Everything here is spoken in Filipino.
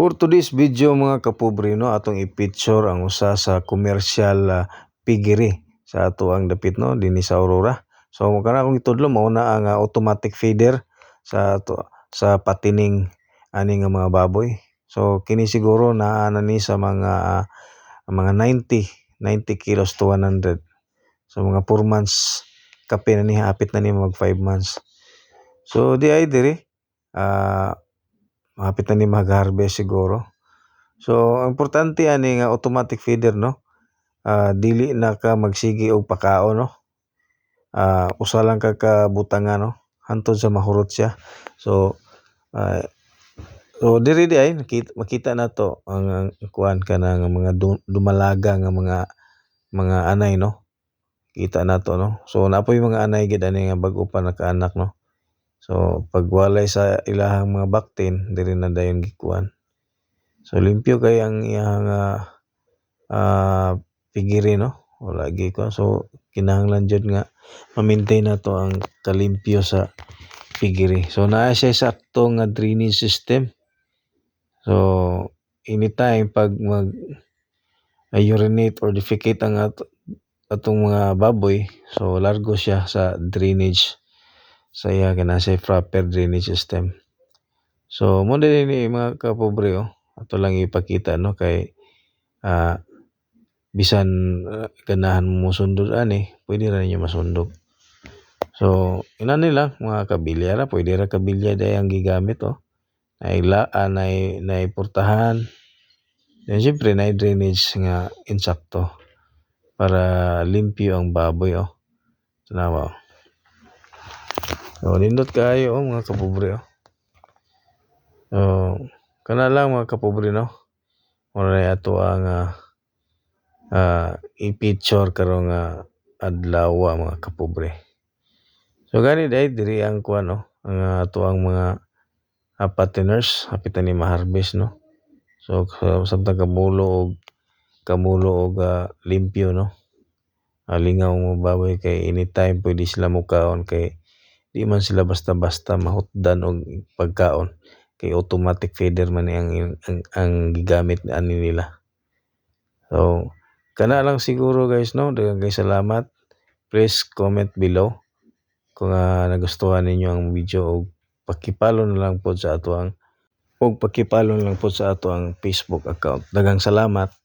For today's video mga kapobre no atong i-picture ang usa sa commercial ah, piggery sa ato ang dapit no dinhi sa Aurora. So kana akong itudlo mao na ang ah, automatic feeder sa ato sa patining ani nga mga baboy. So kini siguro naa na ni sa mga ah, mga 90 90 kilos to 100. So mga 4 months kape na ni hapit na ni mag 5 months. So di ay diri ah hapit na ni mag-harvest siguro. So importante ani nga automatic feeder no. Ah dili na ka magsigi og pakaon no. Ah usa lang ka ka butangan no hantod sa mahurot siya. So ah, so diri di ay nakita, makita nato ang, ang kuan kana nga mga du- dumalaga nga mga mga anay no. Kita nato no. So napoy mga anay gid ani nga bag-o pa nakaanak no. So pag walay sa ilahang mga baktin diri na dayon gikuan. So limpyo kay ang iyang ah, ah piggery no. Wala gi ko so kinahanglan jud nga ma-maintain nato ang kalimpyo sa piggery. So naa siya sakto nga drainage system. So anytime pag mag ah, urinate or defecate ang ato, atong mga baboy, so largo siya sa drainage sa iya kana siya proper drainage system. So mo din ni mga kapobre oh. Ato lang ipakita no kay ah bisan ah, ganahan mo sundot ani, pwede ra ninyo masundot. So ina nila mga kabilya ra pwede ra kabilya day ang gigamit oh. Nay laan nay nay portahan. Then syempre nay drainage nga insakto para limpyo ang baboy oh. Tanawa oh. So nindot kaayo oh mga kapobre oh. So kana lang mga kapobre no. Muna ato ang ah, ah, i-picture karong nga adlaw mga kapobre. So gani day diri ang kuan no ang ah, ato ang mga ah, patiners hapit na ni ma-harvest no. So sa- samtang kamulo og kamulo og ah, limpyo no. Ah, lingaw mo baboy kay anytime pwede sila mukaon kay di man sila basta-basta mahutdan og pagkaon kay automatic feeder man ni ang, ang, ang gigamit ani nila. So kana lang siguro guys no. Daghang salamat. Please comment below kung ah, nagustuhan ninyo ang video og pakipalo na lang po sa ato ang og pakipalo na lang po sa ato ang Facebook account. Daghang salamat.